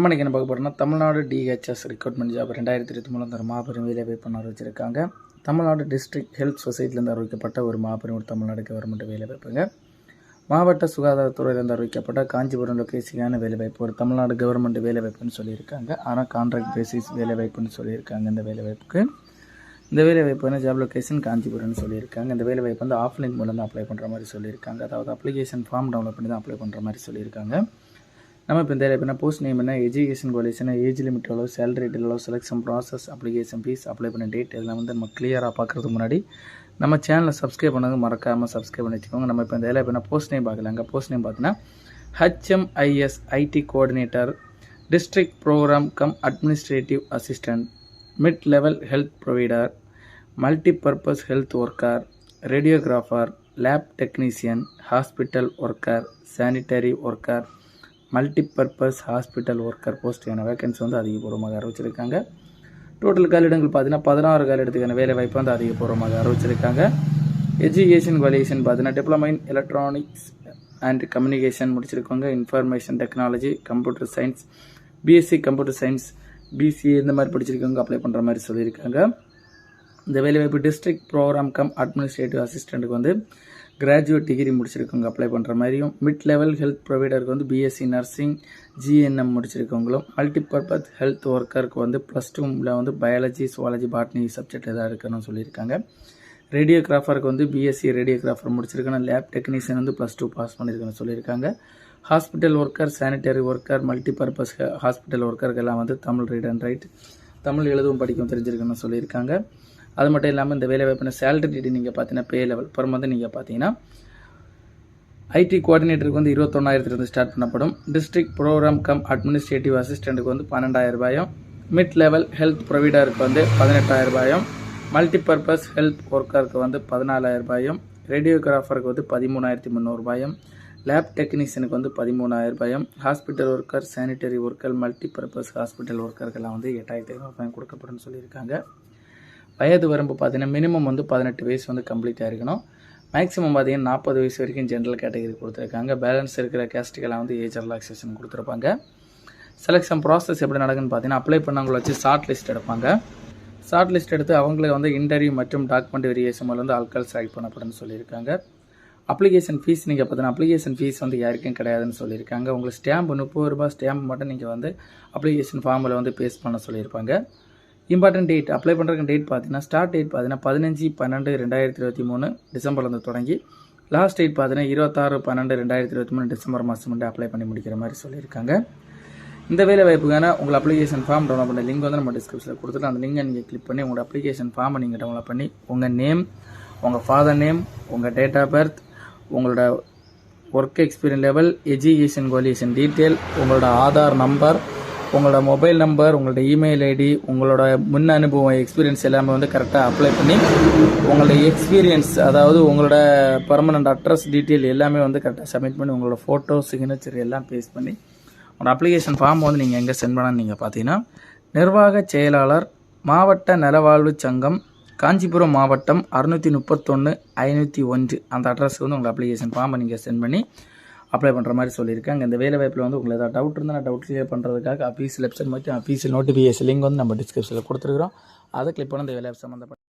நம்ம இன்றைக்கி என்ன பார்க்க போகிறோம்னா தமிழ்நாடு டிஹெச்எஸ் ரெக்ரூட்மெண்ட் ஜாப் ரெண்டாயிரத்தி இருபத்தி மூணு ஒரு மாபெரும் வேலை வாய்ப்பு அறிவிச்சிருக்காங்க தமிழ்நாடு டிஸ்ட்ரிக்ட் ஹெல்த் சொசைட்டிலேருந்து அறிவிக்கப்பட்ட ஒரு மாபெரும் ஒரு தமிழ்நாடு கவர்மெண்ட் வேலை வாய்ப்புங்க. மாவட்ட சுகாதாரத்துறையிலேருந்து அறிவிக்கப்பட்ட காஞ்சிபுரம் லொக்கேஷனான வேலை வாய்ப்பு ஒரு தமிழ்நாடு கவர்மெண்ட் வேலை வாய்ப்புன்னு சொல்லியிருக்காங்க. ஆனால் கான்ட்ராக்ட் பேசிஸ் வேலை வாய்ப்புன்னு சொல்லியிருக்காங்க இந்த வேலை வாய்ப்புக்கு. இந்த வேலை வாய்ப்பு வந்து ஜாப் லொக்கேஷன் காஞ்சிபுரம்னு சொல்லியிருக்காங்க. இந்த வேலை வாய்ப்பு வந்து ஆஃப்லைன் மூலம் தான் அப்ளை பண்ணுற மாதிரி சொல்லியிருக்காங்க. அதாவது அப்ளிகேஷன் ஃபார்ம் டவுன்லோட் பண்ணி தான் அப்ளை பண்ணுற மாதிரி சொல்லியிருக்காங்க. நம்ம இப்போ இந்த என்ன போஸ்ட் நேம் என்ன எஜுகேஷன் குவாலிஃபிகேஷன் ஏஜ் லிமிட் எவ்வளோ சேலரி எவ்வளோ selection process application fee apply பண்ண டேட் இதெல்லாம் வந்து நம்ம கிளியராக பார்க்குறதுக்கு முன்னாடி நம்ம சேனலை சப்ஸ்கிரைப் பண்ணது மறக்காமல் சப்ஸ்கிரைப் பண்ணி வச்சுக்கோங்க. நம்ம இப்போ இந்த வேலை இப்போ போஸ்ட் நேம் பார்க்கலாங்க போஸ்ட் நேம் பார்த்தீங்கன்னா HMIS ID coordinator district program cum administrative assistant mid level health provider multipurpose health worker radiographer lab technician hospital worker sanitary worker multipurpose hospital worker போஸ்ட்டுக்கான vacancy வந்து அதிகபூர்வமாக அறிவிச்சிருக்காங்க. டோட்டல் காலிடங்கள் பார்த்தீங்கன்னா பதினாறு காலிடத்துக்கான வேலை வாய்ப்பு வந்து அதிகபூர்வமாக அறிவிச்சிருக்காங்க. எஜுகேஷன் குவாலிஃபிகேஷன் பார்த்தீங்கன்னா diploma in electronics and communication முடிச்சிருக்காங்க information technology computer science BSc computer science BCA இந்த மாதிரி படிச்சிருக்கவங்க அப்ளை பண்ணுற மாதிரி சொல்லியிருக்காங்க. இந்த வேலைவாய்ப்பு டிஸ்ட்ரிக்ட் ப்ரோக்ராம் கம் அட்மினிஸ்ட்ரேட்டிவ் அசிஸ்டண்ட்டுக்கு வந்து கிராஜுவேட் டிகிரி முடிச்சிருக்கவங்க அப்ளை பண்ணுற மாதிரியும் மிட் லெவல் ஹெல்த் ப்ரொவைடருக்கு வந்து பிஎஸ்சி நர்சிங் ஜிஎன்எம் முடிச்சிருக்கவங்களும் மல்டிபர்பஸ் ஹெல்த் ஒர்க்கருக்கு வந்து ப்ளஸ் டூவில் வந்து பயாலஜி சுவாலஜி பாட்னி சப்ஜெக்ட் எதாவது இருக்கணும்னு சொல்லியிருக்காங்க. ரேடியோகிராஃபருக்கு வந்து பிஎஸ்சி ரேடியோகிராஃபர் முடிச்சிருக்கணும். லேப் டெக்னீஷியன் வந்து ப்ளஸ் டூ பாஸ் பண்ணியிருக்கணும்னு சொல்லியிருக்காங்க. Hospital worker sanitary worker multipurpose hospital ஒர்க்கருக்கெல்லாம் வந்து Tamil read and write Tamil எழுதவும் படிக்கவும் தெரிஞ்சிருக்கணும்னு சொல்லியிருக்காங்க. அது மட்டும் இல்லாமல் இந்த வேலை வாய்ப்பின சேலரி டீட்டெயில் நீங்கள் பார்த்தீங்கன்னா பே லெவல் பர் மந்த் நீங்கள் பார்த்தீங்கன்னா ஐடி கோஆர்டினேட்டருக்கு வந்து இருபத்தொன்னாயிரத்துலேருந்து ஸ்டார்ட் பண்ணப்படும். டிஸ்ட்ரிக்ட் ப்ரோக்ராம் கம் அட்மினிஸ்ட்ரேட்டிவ் அசிஸ்டண்ட்டுக்கு வந்து பன்னெண்டாயிரம் ரூபாயும் மிட் லெவல் ஹெல்த் ப்ரொவைடருக்கு வந்து பதினெட்டாயிரம் ரூபாயும் மல்டிபர்பஸ் ஹெல்த் ஒர்க்கருக்கு வந்து பதினாலாயிரம் ரூபாயும் ரேடியோகிராஃபருக்கு வந்து பதிமூணாயிரத்தி முந்நூறுபாயும் லேப் டெக்னீஷியனுக்கு வந்து பதிமூணாயிரம் ரூபாயும் hospital worker sanitary worker multipurpose hospital ஒர்க்கருக்கெல்லாம் வந்து எட்டாயிரத்தி ஐநூறு ரூபாயும் கொடுக்கப்படும் சொல்லியிருக்காங்க. வயது வரம்பு பார்த்தீங்கன்னா மினிமம் வந்து பதினெட்டு வயசு வந்து கம்ப்ளீட்டாக இருக்கணும் மேக்ஸிமம் பார்த்தீங்கன்னா நாற்பது வயசு வரைக்கும் ஜென்ரல் கேட்டகரி கொடுத்துருக்காங்க. பேலன்ஸ் இருக்கிற கேஸ்ட்டுக்கெல்லாம் வந்து ஏஜ் ரிலாக்ஸேஷன் கொடுத்துருப்பாங்க. செலெக்ஷன் ப்ராசஸ் எப்படி நடக்குன்னு பார்த்தீங்கன்னா அப்ளை பண்ணவங்களை வச்சு ஷார்ட் லிஸ்ட் எடுப்பாங்க. ஷார்ட் லிஸ்ட் எடுத்து அவங்களுக்கு வந்து இன்டர்வியூ மற்றும் டாக்குமெண்ட் வெரியேஷன் மூலம் வந்து ஆட்கள் செலக்ட் பண்ணப்படும்னு சொல்லியிருக்காங்க. அப்ளிகேஷன் ஃபீஸ் நீங்கள் பார்த்தீங்கன்னா அப்ளிகேஷன் ஃபீஸ் வந்து யாருக்கும் கிடையாதுன்னு சொல்லியிருக்காங்க. உங்களுக்கு ஸ்டாம்ப் முப்பது ரூபாய் ஸ்டாம்ப் மட்டும் நீங்கள் வந்து அப்ளிகேஷன் ஃபார்மில் வந்து பேஸ் பண்ண சொல்லியிருப்பாங்க. இம்பார்ட்டன்ட் டேட் அப்ளை பண்ணுறக்கு டேட் பார்த்தீங்கன்னா ஸ்டார்ட் டேட் பார்த்தீங்கன்னா பதினஞ்சு பன்னெண்டு ரெண்டாயிரத்தி இருபத்தி மூணு டிசம்பர்லேருந்து தொடங்கி லாஸ்ட் டேட் பார்த்தீங்கன்னா இருபத்தாறு பன்னெண்டு ரெண்டாயிரத்தி இருபத்தி மூணு டிசம்பர் மாதம் வந்து அப்ளை பண்ணி முடிக்கிற மாதிரி சொல்லியிருக்காங்க. இந்த வேலை வாய்ப்புக்கான உங்கள் அப்ளிகேஷன் ஃபார்ம் டவுன்லோட் பண்ண லிங்க் வந்து நம்ம டிஸ்கிரிப்ஷனில் கொடுத்துட்டு அந்த லிங்கை நீங்கள் கிளிக் பண்ணி உங்களோட அப்ளிகேஷன் ஃபார்மை நீங்கள் டவுன்லோட் பண்ணி உங்கள் நேம் உங்கள் ஃபாதர் நேம் உங்கள் டேட் ஆஃப் பர்த் உங்களோட work experience level education qualification detail உங்களோட ஆதார் நம்பர் உங்களோட மொபைல் நம்பர் உங்களோட இமெயில் ஐடி உங்களோட முன் அனுபவம் எக்ஸ்பீரியன்ஸ் எல்லாமே வந்து கரெக்டாக அப்ளை பண்ணி உங்களோட எக்ஸ்பீரியன்ஸ் அதாவது உங்களோட பர்மனண்ட் அட்ரஸ் டீட்டெயில் எல்லாமே வந்து கரெக்டாக சப்மிட் பண்ணி உங்களோட ஃபோட்டோ சிக்னேச்சர் எல்லாம் பேஸ் பண்ணி உங்களோட அப்ளிகேஷன் ஃபார்ம் வந்து நீங்கள் எங்கே சென்ட் பண்ணான்னு நீங்கள் பார்த்தீங்கன்னா நிர்வாக செயலாளர் மாவட்ட நலவாழ்வு சங்கம் காஞ்சிபுரம் மாவட்டம் அறுநூற்றி முப்பத்தொன்று ஐநூற்றி ஒன்று. அந்த அட்ரஸ்க்கு வந்து உங்கள் அப்ளிகேஷன் ஃபார்மை நீங்கள் சென்ட் பண்ணி அப்ளை பண்ணுற மாதிரி சொல்லியிருக்காங்க இந்த வேலை வாய்ப்பில் வந்து உங்களுக்கு ஏதாவது டவுட் இருந்தால் நான் டவுட் கிளியர் பண்ணுறதுக்காக அஃபீஷியல் வெப்சைட் மற்றும் அஃபீஷியல் நோட்டிஃபிகேஷன் லிங்க் வந்து நம்ம டிஸ்கிரிப்ஷனில் கொடுத்துருக்குறோம். அதை கிளிக் பண்ணி இந்த வேலை சம்மந்தப்பட்ட